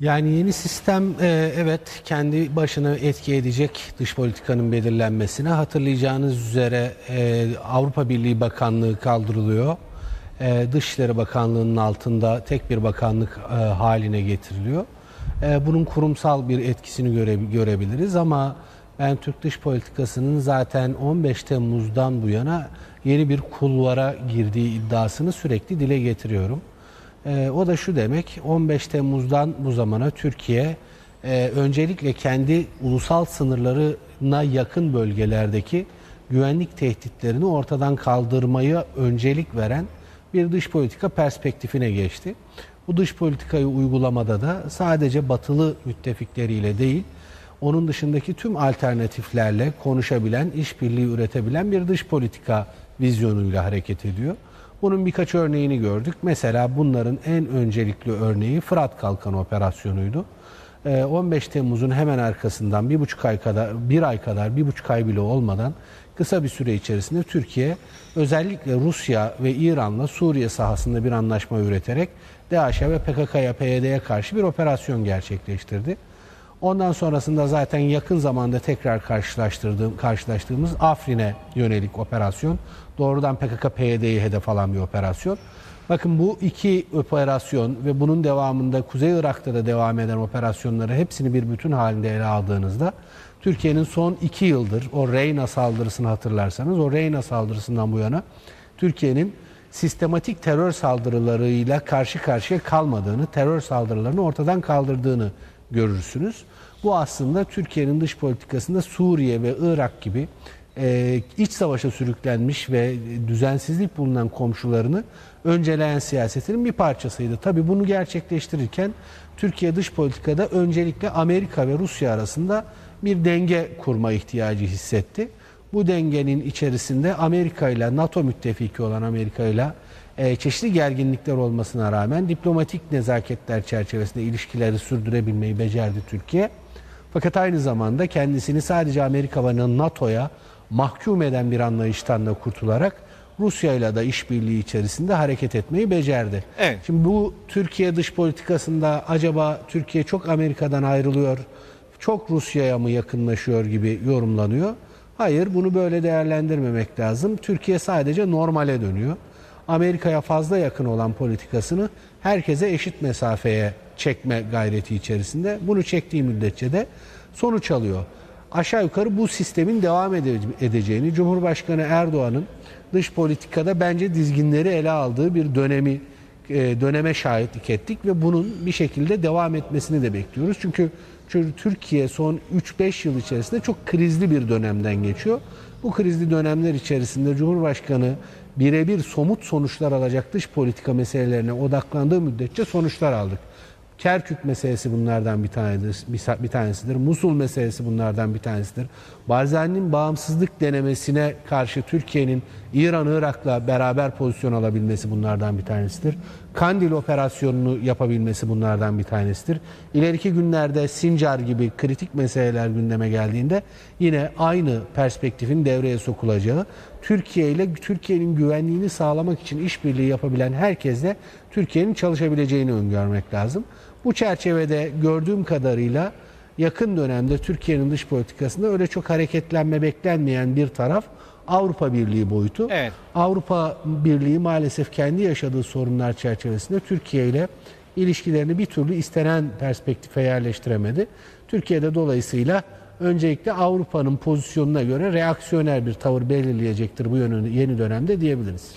Yani yeni sistem e, evet kendi başına etki edecek dış politikanın belirlenmesine. Hatırlayacağınız üzere e, Avrupa Birliği Bakanlığı kaldırılıyor. E, Dışişleri Bakanlığı'nın altında tek bir bakanlık e, haline getiriliyor. Bunun kurumsal bir etkisini göre, görebiliriz ama ben Türk dış politikasının zaten 15 Temmuz'dan bu yana yeni bir kulvara girdiği iddiasını sürekli dile getiriyorum. Ee, o da şu demek 15 Temmuz'dan bu zamana Türkiye e, öncelikle kendi ulusal sınırlarına yakın bölgelerdeki güvenlik tehditlerini ortadan kaldırmayı öncelik veren bir dış politika perspektifine geçti. Bu dış politikayı uygulamada da sadece batılı müttefikleriyle değil, onun dışındaki tüm alternatiflerle konuşabilen, işbirliği üretebilen bir dış politika vizyonuyla hareket ediyor. Bunun birkaç örneğini gördük. Mesela bunların en öncelikli örneği Fırat Kalkanı operasyonuydu. Ee, 15 Temmuz'un hemen arkasından bir buçuk ay kadar, bir ay kadar, bir buçuk ay bile olmadan kısa bir süre içerisinde Türkiye özellikle Rusya ve İran'la Suriye sahasında bir anlaşma üreterek DAEŞ'e ve PKK'ya, PYD'ye karşı bir operasyon gerçekleştirdi. Ondan sonrasında zaten yakın zamanda tekrar karşılaştırdığım, karşılaştığımız Afrin'e yönelik operasyon. Doğrudan PKK-PYD'yi hedef alan bir operasyon. Bakın bu iki operasyon ve bunun devamında Kuzey Irak'ta da devam eden operasyonları hepsini bir bütün halinde ele aldığınızda Türkiye'nin son iki yıldır o Reyna saldırısını hatırlarsanız o Reyna saldırısından bu yana Türkiye'nin sistematik terör saldırılarıyla karşı karşıya kalmadığını, terör saldırılarını ortadan kaldırdığını görürsünüz. Bu aslında Türkiye'nin dış politikasında Suriye ve Irak gibi e, iç savaşa sürüklenmiş ve düzensizlik bulunan komşularını önceleyen siyasetinin bir parçasıydı. Tabii bunu gerçekleştirirken Türkiye dış politikada öncelikle Amerika ve Rusya arasında bir denge kurma ihtiyacı hissetti. Bu dengenin içerisinde Amerika ile NATO müttefiki olan Amerika ile e, çeşitli gerginlikler olmasına rağmen diplomatik nezaketler çerçevesinde ilişkileri sürdürebilmeyi becerdi Türkiye. Fakat aynı zamanda kendisini sadece Amerika ve NATO'ya mahkum eden bir anlayıştan da kurtularak Rusya ile de işbirliği içerisinde hareket etmeyi becerdi. Evet. Şimdi bu Türkiye dış politikasında acaba Türkiye çok Amerika'dan ayrılıyor, çok Rusya'ya mı yakınlaşıyor gibi yorumlanıyor. Hayır bunu böyle değerlendirmemek lazım. Türkiye sadece normale dönüyor. Amerika'ya fazla yakın olan politikasını herkese eşit mesafeye çekme gayreti içerisinde. Bunu çektiği müddetçe de sonuç alıyor. Aşağı yukarı bu sistemin devam ede- edeceğini Cumhurbaşkanı Erdoğan'ın dış politikada bence dizginleri ele aldığı bir dönemi döneme şahitlik ettik ve bunun bir şekilde devam etmesini de bekliyoruz. Çünkü çünkü Türkiye son 3-5 yıl içerisinde çok krizli bir dönemden geçiyor. Bu krizli dönemler içerisinde Cumhurbaşkanı birebir somut sonuçlar alacak dış politika meselelerine odaklandığı müddetçe sonuçlar aldık. Kerkük meselesi bunlardan bir tanesidir. Bir tanesidir. Musul meselesi bunlardan bir tanesidir. Barzani'nin bağımsızlık denemesine karşı Türkiye'nin İran, Irak'la beraber pozisyon alabilmesi bunlardan bir tanesidir. Kandil operasyonunu yapabilmesi bunlardan bir tanesidir. İleriki günlerde Sincar gibi kritik meseleler gündeme geldiğinde yine aynı perspektifin devreye sokulacağı, Türkiye ile Türkiye'nin güvenliğini sağlamak için işbirliği yapabilen herkesle Türkiye'nin çalışabileceğini öngörmek lazım. Bu çerçevede gördüğüm kadarıyla yakın dönemde Türkiye'nin dış politikasında öyle çok hareketlenme beklenmeyen bir taraf Avrupa Birliği boyutu. Evet. Avrupa Birliği maalesef kendi yaşadığı sorunlar çerçevesinde Türkiye ile ilişkilerini bir türlü istenen perspektife yerleştiremedi. Türkiye'de dolayısıyla öncelikle Avrupa'nın pozisyonuna göre reaksiyoner bir tavır belirleyecektir bu yönü- yeni dönemde diyebiliriz.